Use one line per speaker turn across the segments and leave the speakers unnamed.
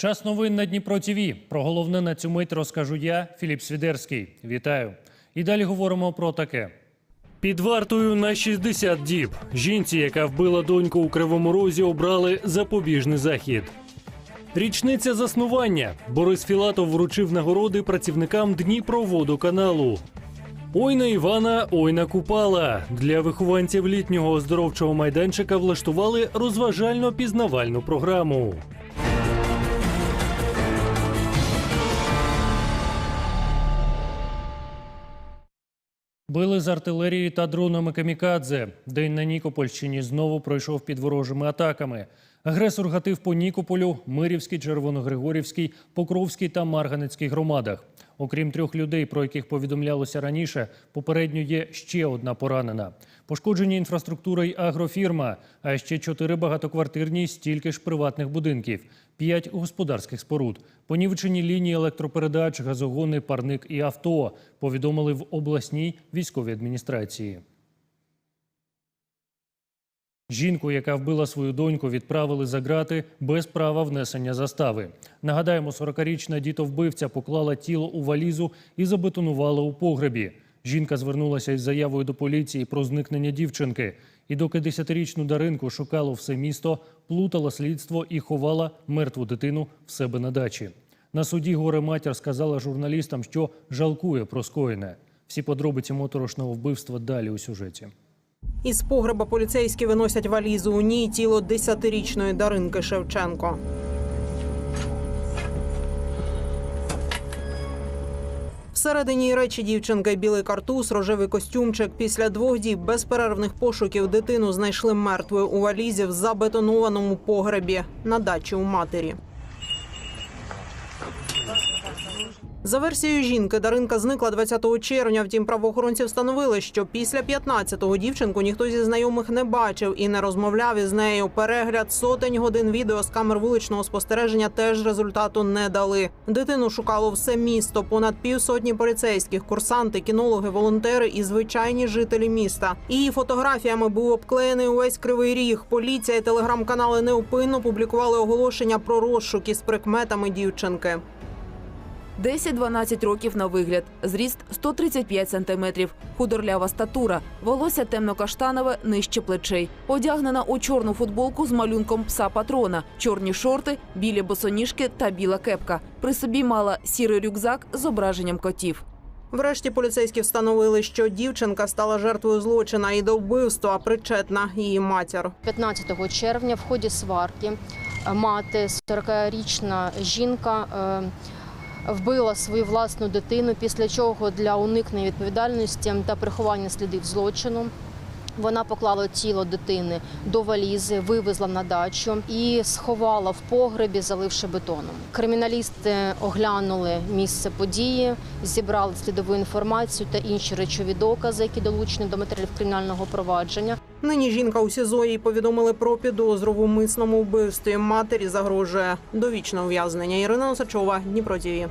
Час новин на Дніпро ТІВІ. Про головне на цю мить розкажу я, Філіп Свідерський. Вітаю. І далі говоримо про таке. Під вартою на 60 діб. Жінці, яка вбила доньку у Кривому Розі, обрали запобіжний захід. Річниця заснування. Борис Філатов вручив нагороди працівникам Дніпроводоканалу. Ой на Івана, ой на Купала. Для вихованців літнього оздоровчого майданчика влаштували розважально-пізнавальну програму. Били з артилерії та дронами камікадзе. День на Нікопольщині знову пройшов під ворожими атаками. Агресор гатив по Нікополю, Мирівській, Червоногригорівській, Покровській та Марганецькій громадах. Окрім трьох людей, про яких повідомлялося раніше, попередньо є ще одна поранена. Пошкоджені інфраструктура й агрофірма, а ще чотири багатоквартирні, стільки ж приватних будинків, п'ять господарських споруд. Понівечені лінії електропередач, газогони, парник і авто. Повідомили в обласній військовій адміністрації. Жінку, яка вбила свою доньку, відправили за ґрати без права внесення застави. Нагадаємо, 40-річна дітовбивця поклала тіло у валізу і забетонувала у погребі. Жінка звернулася із заявою до поліції про зникнення дівчинки. І доки 10-річну Даринку шукало все місто, плутала слідство і ховала мертву дитину в себе на дачі. На суді горе матір сказала журналістам, що жалкує про скоєне. Всі подробиці моторошного вбивства далі у сюжеті.
Із погреба поліцейські виносять валізу. У ній тіло 10-річної Даринки Шевченко. Всередині речі дівчинки білий картуз, рожевий костюмчик. Після двох діб безперервних пошуків дитину знайшли мертвою у валізі в забетонованому погребі на дачі у матері. За версією жінки, Даринка зникла 20 червня. Втім, правоохоронці встановили, що після 15-го дівчинку ніхто зі знайомих не бачив і не розмовляв із нею. Перегляд сотень годин відео з камер вуличного спостереження теж результату не дали. Дитину шукало все місто. Понад півсотні поліцейських, курсанти, кінологи, волонтери і звичайні жителі міста. Її фотографіями був обклеєний увесь кривий ріг. Поліція і телеграм-канали неупинно публікували оголошення про розшук із прикметами дівчинки.
10-12 років на вигляд, зріст 135 сантиметрів, худорлява статура, волосся темно-каштанове нижче плечей, одягнена у чорну футболку з малюнком пса патрона, чорні шорти, білі босоніжки та біла кепка. При собі мала сірий рюкзак з зображенням котів.
Врешті поліцейські встановили, що дівчинка стала жертвою злочина і до вбивства причетна її матір.
15 червня в ході сварки мати 40-річна жінка е, вбила свою власну дитину, після чого для уникнення відповідальності та приховання слідів злочину. Вона поклала тіло дитини до валізи, вивезла на дачу і сховала в погребі, заливши бетоном. Криміналісти оглянули місце події, зібрали слідову інформацію та інші речові докази, які долучені до матеріалів кримінального провадження.
Нині жінка у СІЗО їй повідомили про підозру в умисному вбивстві. Матері загрожує довічне ув'язнення. Ірина Осачова, Дніпро ТІВІ.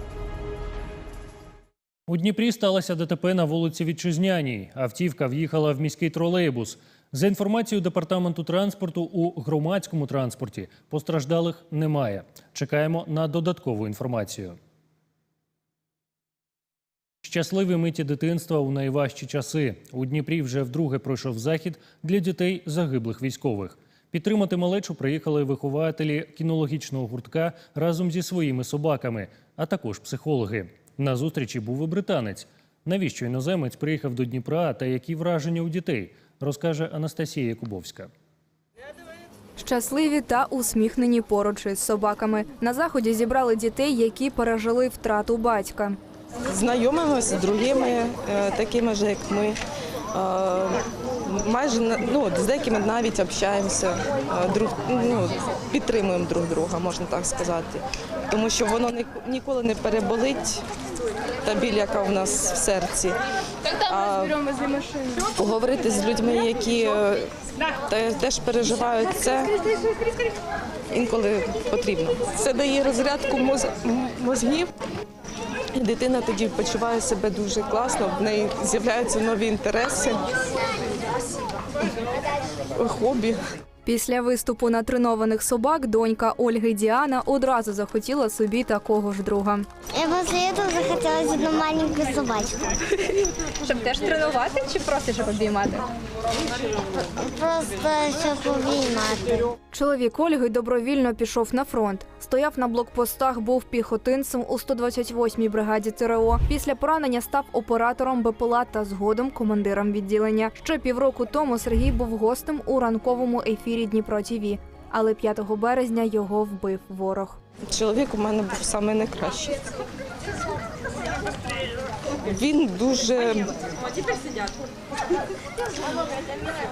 У Дніпрі сталося ДТП на вулиці Вітчизняній. Автівка в'їхала в міський тролейбус. За інформацією департаменту транспорту, у громадському транспорті постраждалих немає. Чекаємо на додаткову інформацію. Щасливі миті дитинства у найважчі часи. У Дніпрі вже вдруге пройшов захід для дітей загиблих військових. Підтримати малечу приїхали вихователі кінологічного гуртка разом зі своїми собаками, а також психологи. На зустрічі був і британець. Навіщо іноземець приїхав до Дніпра та які враження у дітей, розкаже Анастасія Якубовська.
Щасливі та усміхнені поруч із собаками. На заході зібрали дітей, які пережили втрату батька.
Знайомимося з другими е, такими ж, як ми. Е, Майже ну, з деякими навіть общаємося, е, друг, ну, підтримуємо друг друга, можна так сказати. Тому що воно ні- ніколи не переболить, та біль, яка в нас в серці. А поговорити з людьми, які теж переживають це, інколи потрібно. Це дає розрядку мозгів. Дитина тоді почуває себе дуже класно, в неї з'являються нові інтереси, хобі.
Після виступу на тренованих собак донька Ольги Діана одразу захотіла собі такого ж друга.
Я после этого захотелось одну маленькую собачку.
Щоб теж тренувати чи просто щоб обіймати?
Просто щоб обіймати.
Чоловік Ольги добровільно пішов на фронт. Стояв на блокпостах, був піхотинцем у 128-й бригаді ТРО. Після поранення став оператором БПЛА та згодом командиром відділення. Ще півроку тому Сергій був гостем у ранковому ефірі Дніпро ТІВІ. Але 5 березня його вбив ворог.
Чоловік у мене був саме найкращий. Він дуже.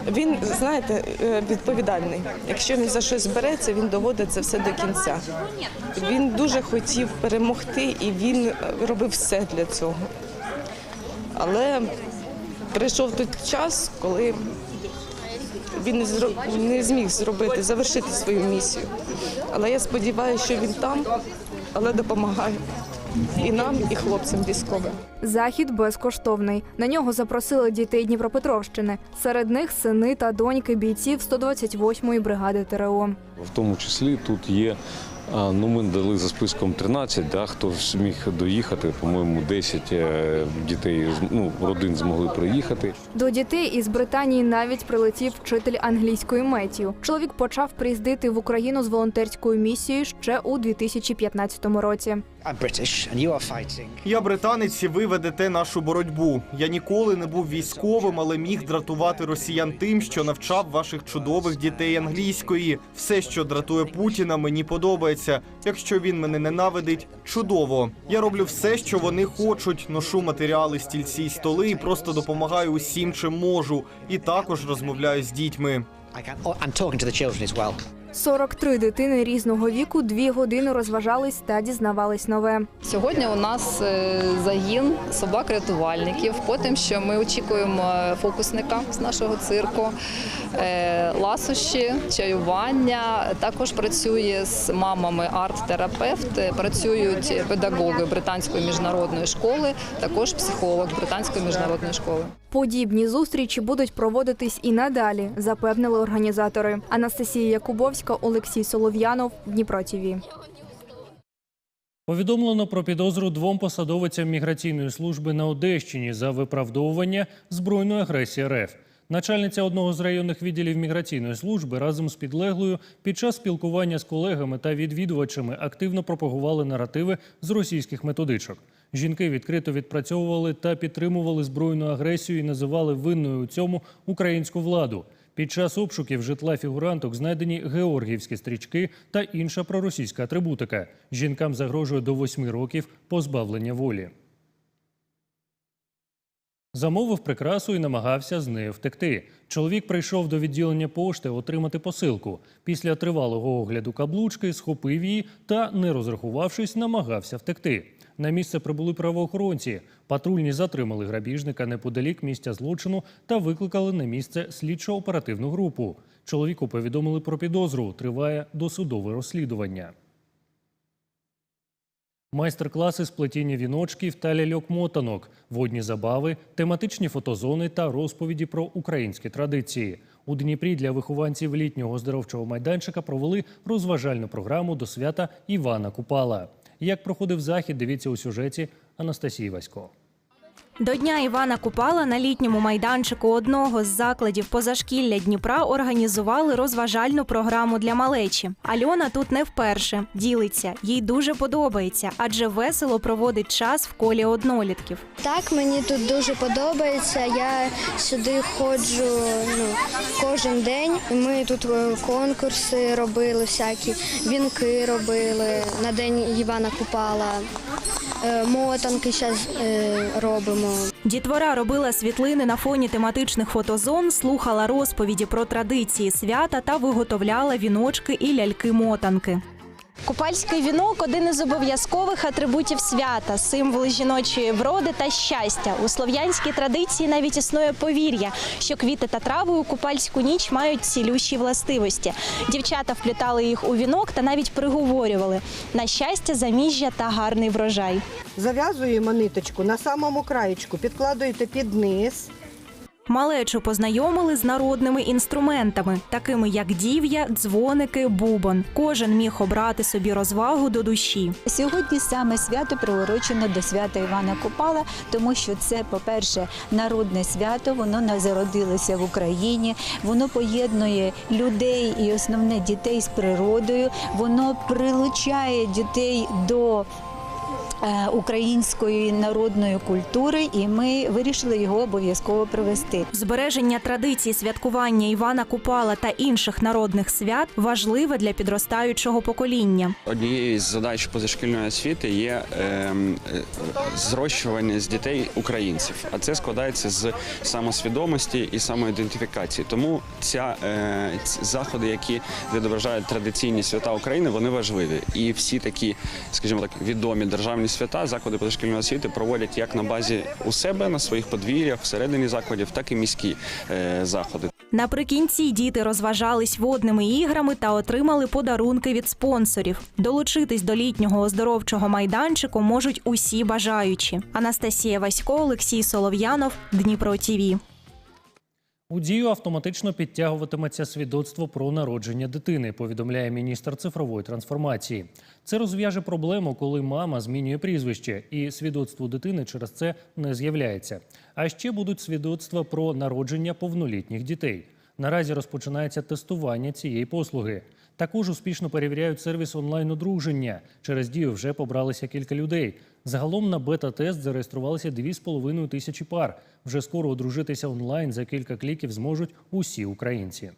Він, знаєте, е, відповідальний. Якщо він за щось береться, він доводить це все до кінця. Він дуже хотів перемогти і він е, робив все для цього. Але прийшов той час, коли він не зро- не зміг зробити, завершити свою місію. Але я сподіваюся, що він там, але допомагає і нам, і хлопцям військовим.
Захід безкоштовний. На нього запросили дітей Дніпропетровщини. Серед них сини та доньки бійців 128-ї бригади ТРО.
В тому числі тут є. А, Ну, ми дали за списком 13, да, хто зміг доїхати, по-моєму, 10 е, дітей, ну, родин змогли приїхати.
До дітей із Британії навіть прилетів вчитель англійської метію. Чоловік почав приїздити в Україну з волонтерською місією ще у 2015 році.
Я британець, і ви ведете нашу боротьбу. Я ніколи не був військовим, але міг дратувати росіян тим, що навчав ваших чудових дітей англійської. Все, що дратує Путіна, мені подобається. Якщо він мене ненавидить, чудово. Я роблю все, що вони хочуть. Ношу матеріали, стільці й столи і просто допомагаю усім, чим можу. І також розмовляю з дітьми.
I can, oh, I'm talking to the children as well.
43 дитини різного віку дві години розважались та дізнавались нове.
Сьогодні у нас е, загін собак-рятувальників. Потім що ми очікуємо е, фокусника з нашого цирку, е, ласощі, чаювання. Також працює з мамами арт-терапевт, працюють педагоги британської міжнародної школи, також психолог британської міжнародної школи.
Подібні зустрічі будуть проводитись і надалі, запевнили організатори. Анастасія Якубовська, Олексій Солов'янов, Дніпро ТІВІ.
Повідомлено про підозру двом посадовицям міграційної служби на Одещині за виправдовування збройної агресії РФ. Начальниця одного з районних відділів міграційної служби разом з підлеглою під час спілкування з колегами та відвідувачами активно пропагували наративи з російських методичок. Жінки відкрито відпрацьовували та підтримували збройну агресію і називали винною у цьому українську владу. Під час обшуків житла фігуранток знайдені георгіївські стрічки та інша проросійська атрибутика. Жінкам загрожує до восьми років позбавлення волі. Замовив прикрасу і намагався з нею втекти. Чоловік прийшов до відділення пошти отримати посилку. Після тривалого огляду каблучки схопив її та, не розрахувавшись, намагався втекти. На місце прибули правоохоронці. Патрульні затримали грабіжника неподалік місця злочину та викликали на місце слідчо-оперативну групу. Чоловіку повідомили про підозру. Триває досудове розслідування. Майстер-класи з плетіння віночків та ляльок-мотанок, водні забави, тематичні фотозони та розповіді про українські традиції. У Дніпрі для вихованців літнього оздоровчого майданчика провели розважальну програму до свята Івана Купала. Як проходив захід, дивіться у сюжеті Анастасії Васько.
До Дня Івана Купала на літньому майданчику одного з закладів позашкілля Дніпра організували розважальну програму для малечі. Альона тут не вперше ділиться, їй дуже подобається, адже весело проводить час в колі однолітків.
Так, мені тут дуже подобається. Я сюди ходжу ну, кожен день. Ми тут е, конкурси робили, всякі вінки робили на день Івана Купала. Е, Мотанки зараз робимо.
Дітвора робила світлини на фоні тематичних фотозон, слухала розповіді про традиції свята та виготовляла віночки і ляльки-мотанки.
Купальський вінок один із обов'язкових атрибутів свята, символ жіночої вроди та щастя. У слов'янській традиції навіть існує повір'я, що квіти та трави у купальську ніч мають цілющі властивості. Дівчата вплітали їх у вінок та навіть приговорювали на щастя, заміжжя та гарний врожай.
Зав'язуємо ниточку на самому краєчку, підкладуєте під низ,
Малечу познайомили з народними інструментами, такими як дів'я, дзвоники, бубон. Кожен міг обрати собі розвагу до душі.
Сьогодні саме свято приурочено до свята Івана Купала, тому що це, по-перше, народне свято, воно зародилося в Україні, воно поєднує людей і основне дітей з природою, воно прилучає дітей до. Е, Української народної культури, і ми вирішили його обов'язково провести.
Збереження традицій святкування Івана Купала та інших народних свят важливе для підростаючого покоління.
Однією з задач позашкільної освіти є ем, е, зрощування з дітей українців, а це складається з самосвідомості і самоідентифікації. Тому ця е, ці заходи, які відображають традиційні свята України, вони важливі. І всі такі, скажімо так, відомі державні свята заклади позашкільної освіти проводять як на базі у себе на своїх подвір'ях, всередині закладів, так і міські е, заходи.
Наприкінці діти розважались водними іграми та отримали подарунки від спонсорів. Долучитись до літнього оздоровчого майданчику можуть усі бажаючі. Анастасія Васько, Олексій Солов'янов, Дніпро ТІВІ.
У дію автоматично підтягуватиметься свідоцтво про народження дитини, повідомляє міністр цифрової трансформації. Це розв'яже проблему, коли мама змінює прізвище, і свідоцтво дитини через це не з'являється. А ще будуть свідоцтва про народження повнолітніх дітей. Наразі розпочинається тестування цієї послуги. Також успішно перевіряють сервіс онлайн одруження. Через дію вже побралися кілька людей. Загалом на бета-тест зареєструвалися 2,5 тисячі пар. Вже скоро одружитися онлайн за кілька кліків зможуть усі українці.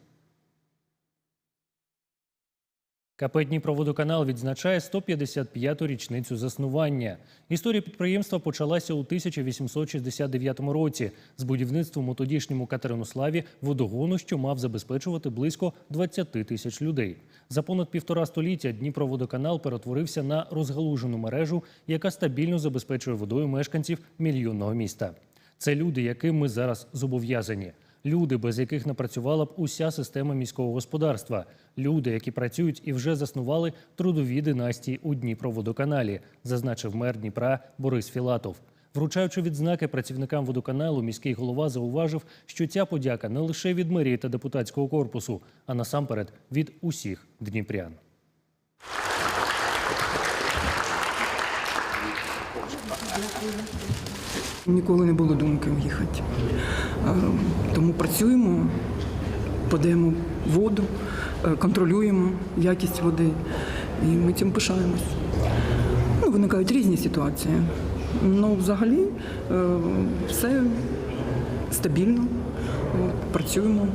КП Дніпроводоканал відзначає 155-ту річницю заснування. Історія підприємства почалася у 1869 році з будівництвом у тодішньому Катеринославі водогону, що мав забезпечувати близько 20 тисяч людей. За понад півтора століття Дніпроводоканал перетворився на розгалужену мережу, яка стабільно забезпечує водою мешканців мільйонного міста. Це люди, яким ми зараз зобов'язані. Люди, без яких не працювала б уся система міського господарства. Люди, які працюють і вже заснували трудові династії у Дніпроводоканалі, зазначив мер Дніпра Борис Філатов. Вручаючи відзнаки працівникам водоканалу, міський голова зауважив, що ця подяка не лише від мерії та депутатського корпусу, а насамперед від усіх дніпрян.
Ніколи не було думки уїхати. Е, Тому працюємо, подаємо воду, е, контролюємо якість води і ми цим пишаємось. Ну, виникають різні ситуації. Ну, взагалі, е, все стабільно, працюємо.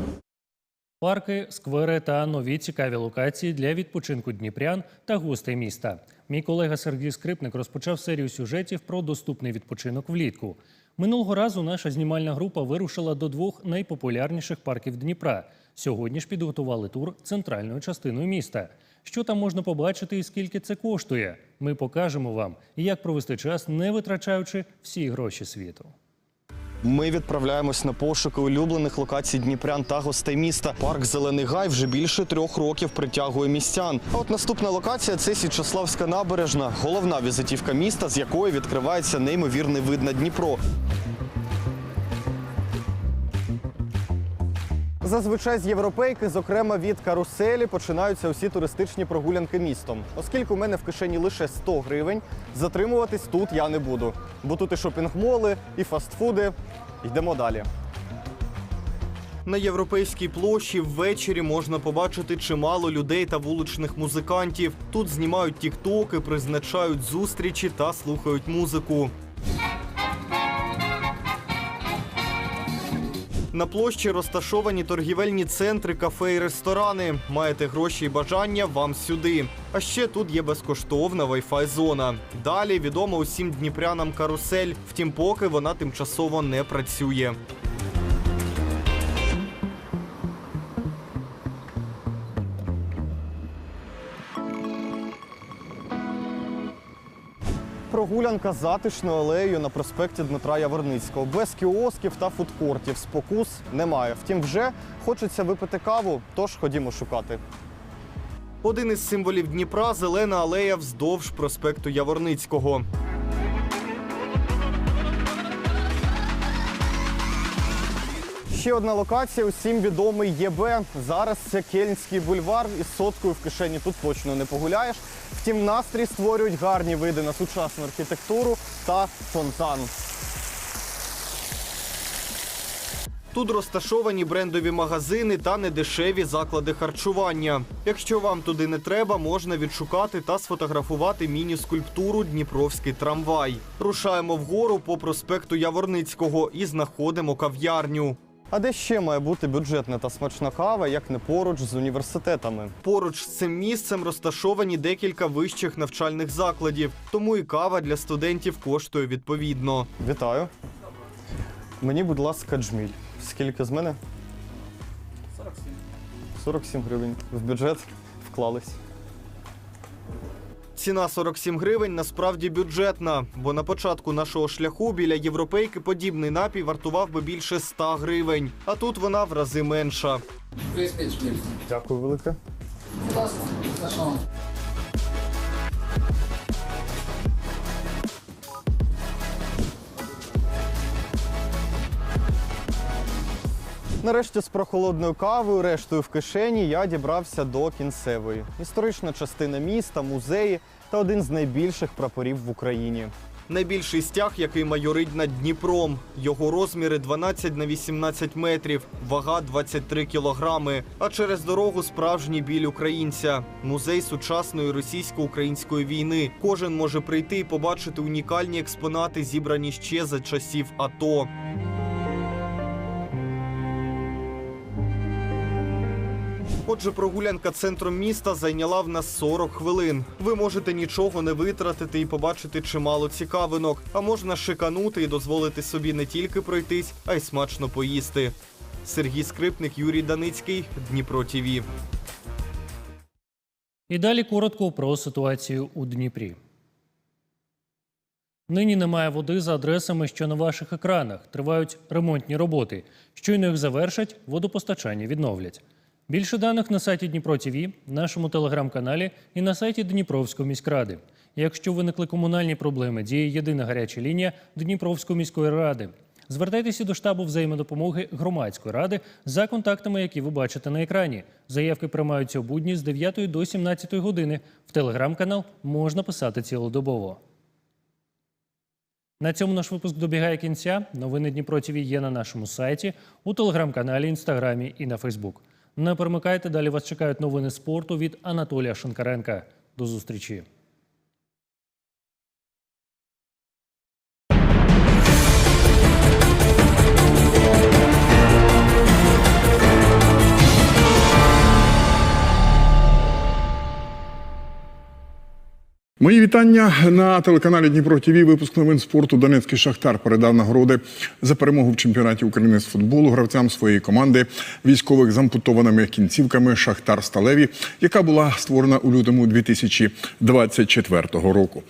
Парки, сквери та нові цікаві локації для відпочинку дніпрян та гостей міста. Мій колега Сергій Скрипник розпочав серію сюжетів про доступний відпочинок влітку. Минулого разу наша знімальна група вирушила до двох найпопулярніших парків Дніпра. Сьогодні ж підготували тур центральною частиною міста. Що там можна побачити і скільки це коштує? Ми покажемо вам, як провести час, не витрачаючи всі гроші світу.
Ми відправляємось на пошуки улюблених локацій дніпрян та гостей міста. Парк Зелений Гай вже більше трьох років притягує містян. А от наступна локація це Січославська набережна, головна візитівка міста, з якої відкривається неймовірний вид на Дніпро. Зазвичай з європейки, зокрема від каруселі, починаються усі туристичні прогулянки містом. Оскільки у мене в кишені лише 100 гривень, затримуватись тут я не буду. Бо тут і шопінг-моли, і фастфуди. Йдемо далі. На європейській площі ввечері можна побачити чимало людей та вуличних музикантів. Тут знімають тіктоки, призначають зустрічі та слухають музику. На площі розташовані торгівельні центри, кафе і ресторани. Маєте гроші і бажання вам сюди. А ще тут є безкоштовна Wi-Fi зона. Далі відома усім дніпрянам карусель. Втім, поки вона тимчасово не працює. Прогулянка затишною алеєю на проспекті Дмитра Яворницького. Без кіосків та фудкортів спокус немає. Втім, вже хочеться випити каву, тож ходімо шукати. Один із символів Дніпра зелена алея вздовж проспекту Яворницького. ще одна локація, усім відомий ЄБ. Зараз це Кельнський бульвар із соткою в кишені тут точно не погуляєш. Втім, настрій створюють гарні види на сучасну архітектуру та фонтан. Тут розташовані брендові магазини та недешеві заклади харчування. Якщо вам туди не треба, можна відшукати та сфотографувати міні-скульптуру Дніпровський трамвай. Рушаємо вгору по проспекту Яворницького і знаходимо кав'ярню. А де ще має бути бюджетна та смачна кава, як не поруч з університетами? Поруч з цим місцем розташовані декілька вищих навчальних закладів, тому і кава для студентів коштує відповідно. Вітаю. Мені, будь ласка, джміль. Скільки з мене? 47. 47 гривень. В бюджет вклались. Ціна 47 гривень насправді бюджетна, бо на початку нашого шляху біля європейки подібний напій вартував би більше 100 гривень, а тут вона в рази менша. Дякую велике. Нарешті з прохолодною кавою, рештою в кишені, я дібрався до кінцевої. Історична частина міста, музеї та один з найбільших прапорів в Україні. Найбільший стяг, який майорить над Дніпром. Його розміри 12 на 18 метрів, вага 23 кілограми. А через дорогу справжній біль українця. Музей сучасної російсько-української війни. Кожен може прийти і побачити унікальні експонати, зібрані ще за часів АТО. Отже, прогулянка центром міста зайняла в нас 40 хвилин. Ви можете нічого не витратити і побачити чимало цікавинок, а можна шиканути і дозволити собі не тільки пройтись, а й смачно поїсти. Сергій Скрипник, Юрій Даницький, Дніпро ТІВІ.
І далі коротко про ситуацію у Дніпрі. Нині немає води за адресами, що на ваших екранах. Тривають ремонтні роботи. Щойно їх завершать, водопостачання відновлять. Більше даних на сайті Дніпро ТІВІ, нашому телеграм-каналі і на сайті Дніпровської міськради. Якщо виникли комунальні проблеми, діє єдина гаряча лінія Дніпровської міської ради. Звертайтеся до штабу взаємодопомоги громадської ради за контактами, які ви бачите на екрані. Заявки приймаються у будні з 9 до 17 години. В телеграм-канал можна писати цілодобово. На цьому наш випуск добігає кінця. Новини Дніпро ТІВІ є на нашому сайті, у телеграм-каналі, інстаграмі і на Фейсбук. Не перемикайте, далі вас чекають новини спорту від Анатолія Шинкаренка. До зустрічі.
Мої вітання на телеканалі Дніпро ТІВІ. Випуск новин спорту Донецький Шахтар передав нагороди за перемогу в чемпіонаті України з футболу гравцям своєї команди військових з ампутованими кінцівками Шахтар Сталеві, яка була створена у лютому 2024 року.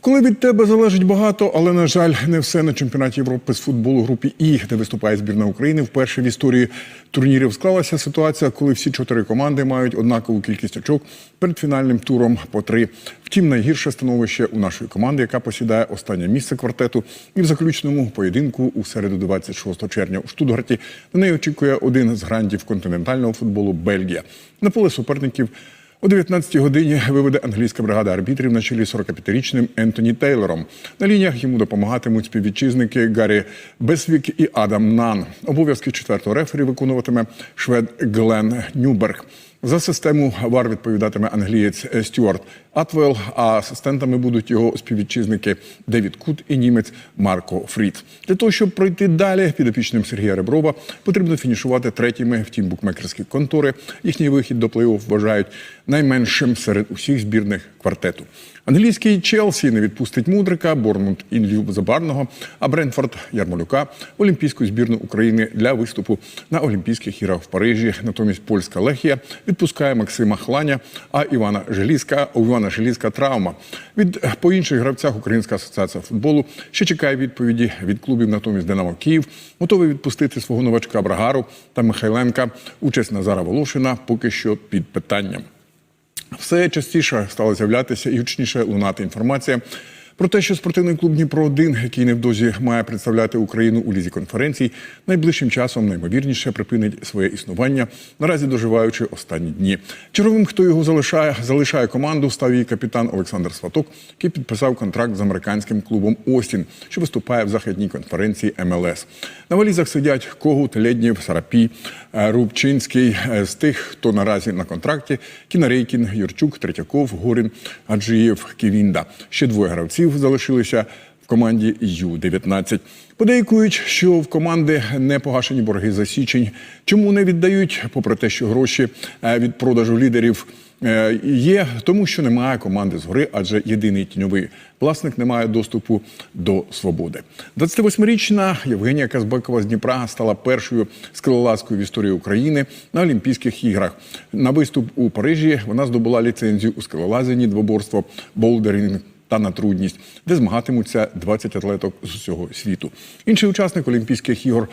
Коли від тебе залежить багато, але на жаль, не все на чемпіонаті Європи з футболу групі І, де виступає збірна України, вперше в історії турнірів склалася ситуація, коли всі чотири команди мають однакову кількість очок перед фінальним туром по три. Втім, найгірше становище у нашої команди, яка посідає останнє місце квартету, і в заключному поєдинку у середу 26 червня у Штутгарті на неї очікує один з грандів континентального футболу Бельгія. На поле суперників. О 19-й годині виведе англійська бригада арбітрів на чолі 45-річним Ентоні Тейлором. На лініях йому допомагатимуть співвітчизники Гаррі Бесвік і Адам Нан. Обов'язки четвертого рефері виконуватиме швед Глен Нюберг. За систему ВАР відповідатиме англієць Стюарт Атвел, а асистентами будуть його співвітчизники Девід Кут і німець Марко Фрід. Для того, щоб пройти далі, підопічним Сергія Реброва потрібно фінішувати третіми. Втім, букмекерські контори їхній вихід до плей-офф вважають найменшим серед усіх збірних квартету. Англійський Челсі не відпустить Мудрика, Борнмут Інлю Забарного, а Брентфорд Ярмолюка Олімпійську збірну України для виступу на Олімпійських іграх в Парижі. Натомість польська Лехія відпускає Максима Хланя, а Івана Желізка у Івана Желізка травма. Від по інших гравцях Українська асоціація футболу ще чекає відповіді від клубів. Натомість Динамо Київ готовий відпустити свого новачка Брагару та Михайленка. Участь Назара Волошина поки що під питанням. Все частіше стало з'являтися і гучніше лунати інформація Про те, що спортивний клуб Дніпро 1 який невдовзі має представляти Україну у лізі конференцій, найближчим часом наймовірніше припинить своє існування, наразі доживаючи останні дні. Черговим, хто його залишає, залишає команду, став її капітан Олександр Сваток, який підписав контракт з американським клубом Остін, що виступає в західній конференції МЛС. На валізах сидять Когут, Леднєв, Сарапій, е, Рубчинський. Е, З тих, хто наразі на контракті, Кінарейкін, Юрчук, Третьяков, Горин, Аджиєв, Ківінда. Ще двоє гравців залишилися в команді Ю-19. Подейкують, що в команди не погашені борги за січень. Чому не віддають? Попри те, що гроші е, від продажу лідерів е, є, тому що немає команди згори, адже єдиний тіньовий власник не має доступу до свободи. 28-річна Євгенія Казбекова з Дніпра стала першою скелелазкою в історії України на Олімпійських іграх. На виступ у Парижі вона здобула ліцензію у скелелазенні, двоборство, болдеринг та на трудність, де змагатимуться 20 атлеток з усього світу. Інший учасник Олімпійських ігор.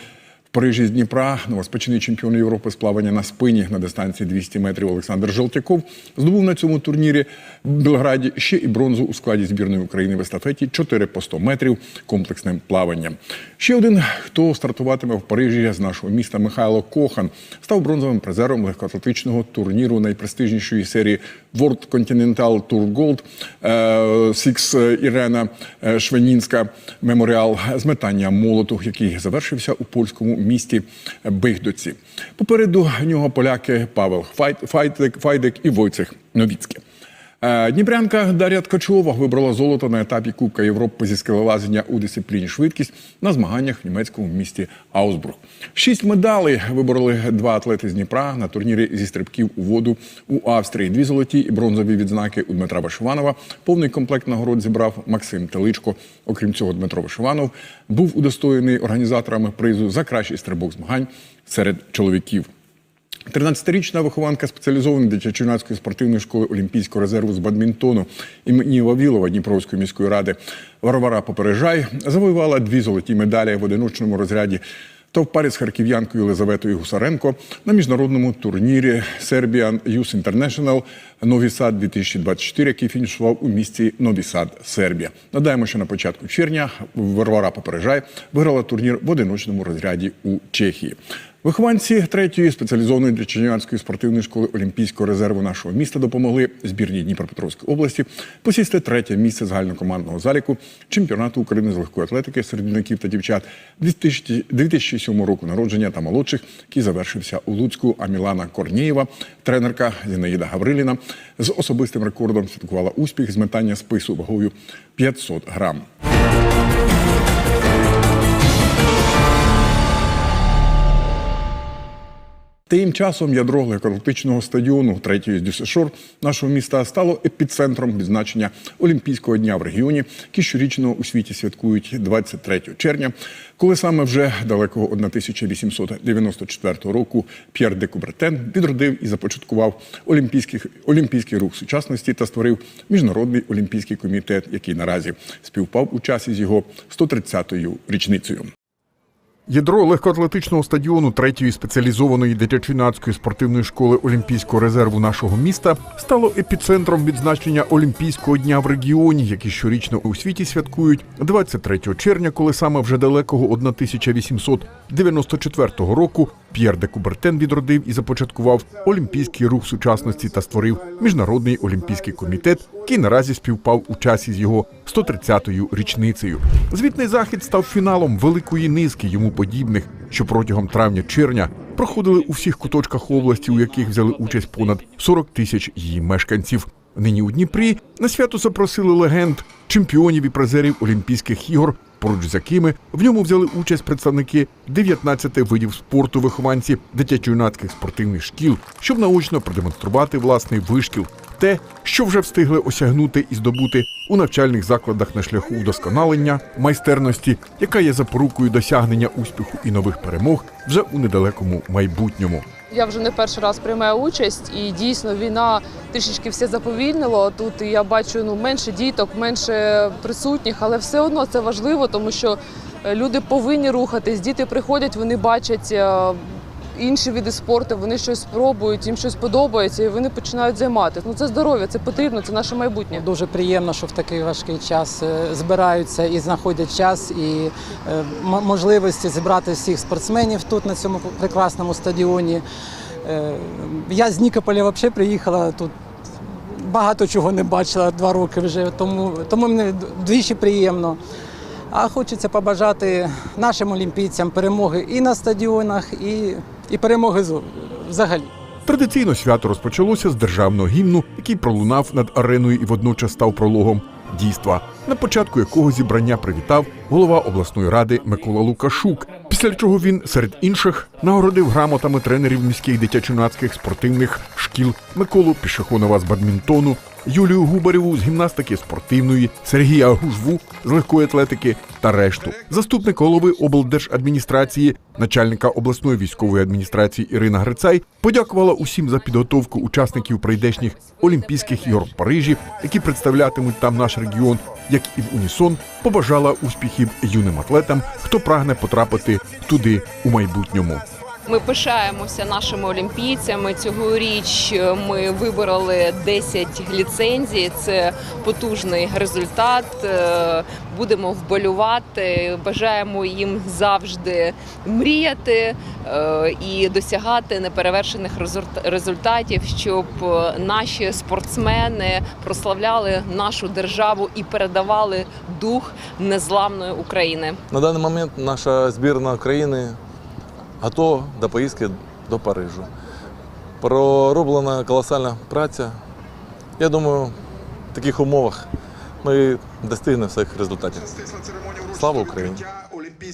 Парижі з Дніпра. Новоспечений чемпіон Європи з плавання на спині на дистанції 200 метрів Олександр Желтяков. Здобув на цьому турнірі в Белграді ще і бронзу у складі збірної України в естафеті 4 по 100 метрів комплексним плаванням. Ще один, хто стартуватиме в Парижі з нашого міста Михайло Кохан, став бронзовим призером легкоатлетичного турніру найпрестижнішої серії World Continental Tour Gold е, Six Ірена е, Швенінська меморіал з метання молоту, який завершився у польському місті Бигдоці. Попереду нього поляки Павел Файдик, Файдик і Войцех Новіцьке. Е, Дніпрянка Дар'я Ткачова вибрала золото на етапі Кубка Європи зі скелелазення у дисципліні швидкість на змаганнях в німецькому місті Аусбург. Шість медалей вибороли два атлети з Дніпра на турнірі зі стрибків у воду у Австрії. Дві золоті і бронзові відзнаки у Дмитра Вишиванова. Повний комплект нагород зібрав Максим Теличко. Окрім цього, Дмитро Вишиванов був удостоєний організаторами призу за кращий стрибок змагань серед чоловіків. 13-річна вихованка спеціалізованої дитячо-юнацької спортивної школи Олімпійського резерву з бадмінтону імені Вавілова Дніпровської міської ради Варвара Попережай завоювала дві золоті медалі в одиночному розряді та в парі з харків'янкою Єлизаветою Гусаренко на міжнародному турнірі Serbian Youth International Нові Сад 2024, який фінішував у місті Нові Сад, Сербія. Надаємо, що на початку червня Варвара Попережай виграла турнір в одиночному розряді у Чехії. Вихованці третьої спеціалізованої дитячо-юнацької спортивної школи Олімпійського резерву нашого міста допомогли збірній Дніпропетровської області посісти третє місце загальнокомандного заліку чемпіонату України з легкої атлетики серед юнаків та дівчат 2000 2007 року народження та молодших, який завершився у Луцьку. А Мілана Корнієва, тренерка Зінаїда Гавриліна, з особистим рекордом святкувала успіх з метання спису вагою 500 грам. Тим часом ядро легкоатлетичного стадіону третьої з Дюсешор нашого міста стало епіцентром відзначення Олімпійського дня в регіоні, який щорічно у світі святкують 23 червня, коли саме вже далекого 1894 року П'єр де Кубертен відродив і започаткував олімпійський, олімпійський рух сучасності та створив міжнародний олімпійський комітет, який наразі співпав у часі з його 130-ю річницею. Ядро легкоатлетичного стадіону третьої спеціалізованої дитячо-юнацької спортивної школи Олімпійського резерву нашого міста стало епіцентром відзначення Олімпійського дня в регіоні, який щорічно у світі святкують 23 червня, коли саме вже далекого 1894 року П'єр де Кубертен відродив і започаткував олімпійський рух сучасності та створив міжнародний олімпійський комітет, який наразі співпав у часі з його 130-ю річницею. Звітний захід став фіналом великої низки йому подібних, що протягом травня-червня проходили у всіх куточках області, у яких взяли участь понад 40 тисяч її мешканців. Нині у Дніпрі на свято запросили легенд, чемпіонів і призерів Олімпійських ігор, поруч з якими в ньому взяли участь представники 19 видів спорту вихованці дитячо-юнацьких спортивних шкіл, щоб наочно продемонструвати власний вишкіл, те, що вже встигли осягнути і здобути у навчальних закладах на шляху вдосконалення, майстерності, яка є запорукою досягнення успіху і нових перемог вже у недалекому майбутньому.
Я вже не перший раз приймаю участь, і дійсно війна трішечки все заповільнило. Тут я бачу ну менше діток, менше присутніх, але все одно це важливо, тому що е, люди повинні рухатись. Діти приходять, вони бачать е, інші види спорту, вони щось спробують, їм щось подобається, і вони починають займатися. Ну це здоров'я, це потрібно, це наше майбутнє.
Дуже приємно, що в такий важкий час е, збираються і знаходять час і е, можливості зібрати всіх спортсменів тут на цьому прекрасному стадіоні. Е, Я з Нікополя взагалі приїхала тут. Багато чого не бачила два роки вже, тому, тому мені двічі приємно. А хочеться побажати нашим олімпійцям перемоги і на стадіонах, і, і перемоги взагалі.
Традиційно свято розпочалося з державного гімну, який пролунав над ареною і водночас став прологом дійства, на початку якого зібрання привітав голова обласної ради Микола Лукашук. Після чого він серед інших нагородив грамотами тренерів міських дитячо-юнацьких спортивних шкіл Миколу Пішохонова з бадмінтону, Юлію Губарєву з гімнастики спортивної, Сергія Гужву з легкої атлетики та решту. Заступник голови облдержадміністрації, начальника обласної військової адміністрації Ірина Грицай подякувала усім за підготовку учасників прийдешніх Олімпійських ігор в Парижі, які представлятимуть там наш регіон, як і в унісон побажала успіхів юним атлетам, хто прагне потрапити туди у майбутньому.
Ми пишаємося нашими олімпійцями. Цьогоріч ми вибороли 10 ліцензій. Це потужний результат. Е, Будемо вболювати. Бажаємо їм завжди мріяти е, і досягати неперевершених результ- результатів, щоб е, наші спортсмени прославляли нашу державу і передавали дух незламної України.
На даний момент наша збірна України готова до поїздки до Парижу. Пророблена колосальна праця. Я думаю, в таких умовах ми достигнемо всіх результатів. Слава Україні!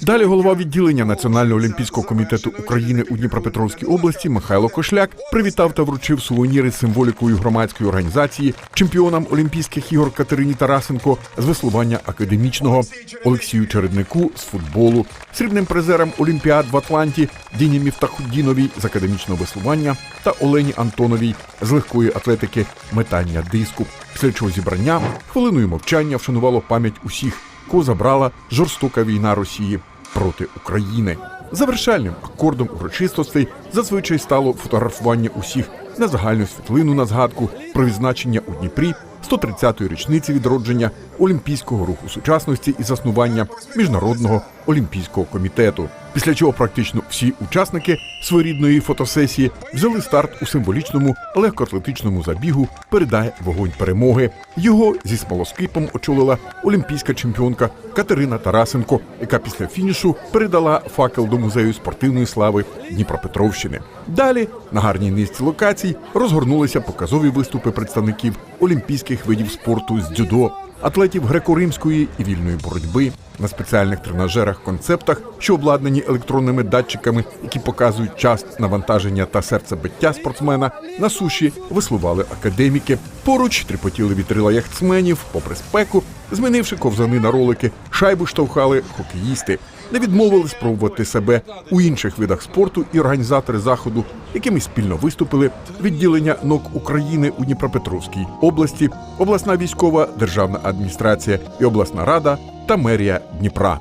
Далі голова відділення Національного олімпійського комітету України у Дніпропетровській області Михайло Кошляк привітав та вручив сувеніри з символікою громадської організації чемпіонам Олімпійських ігор Катерині Тарасенко з веслування академічного, Олексію Череднику з футболу, срібним призерам Олімпіад в Атланті Діні Міфтахуддіновій з академічного веслування та Олені Антоновій з легкої атлетики метання диску. Після чого зібрання хвилиною мовчання вшанувало пам'ять усіх, кого забрала жорстока війна Росії проти України. Завершальним акордом урочистостей зазвичай стало фотографування усіх на загальну світлину на згадку про відзначення у Дніпрі 130-ї річниці відродження Олімпійського руху сучасності і заснування Міжнародного олімпійського комітету. Після чого практично всі учасники своєрідної фотосесії взяли старт у символічному легкоатлетичному забігу Передай вогонь перемоги. Його зі смолоскипом очолила олімпійська чемпіонка Катерина Тарасенко, яка після фінішу передала факел до музею спортивної слави Дніпропетровщини. Далі на гарній низці локацій розгорнулися показові виступи представників олімпійських видів спорту з дзюдо, атлетів греко-римської і вільної боротьби на спеціальних тренажерах концептах, що обладнані електронними датчиками, які показують час навантаження та серцебиття спортсмена. На суші веслували академіки. Поруч тріпотіли вітрила яхтсменів, попри спеку, змінивши ковзани на ролики, шайбу штовхали хокеїсти. Не відмовили спробувати себе у інших видах спорту і організатори заходу, якими спільно виступили відділення НОК України у Дніпропетровській області, обласна військова державна адміністрація і обласна рада та мерія Дніпра.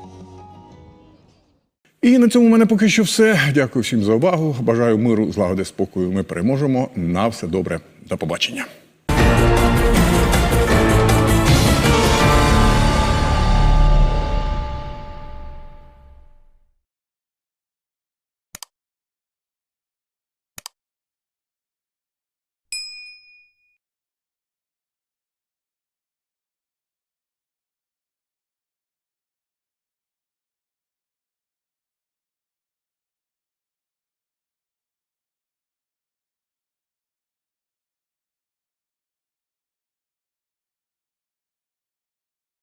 І на цьому в мене поки що все. Дякую всім за увагу. Бажаю миру, злагоди, спокою. Ми переможемо. На все добре. До побачення.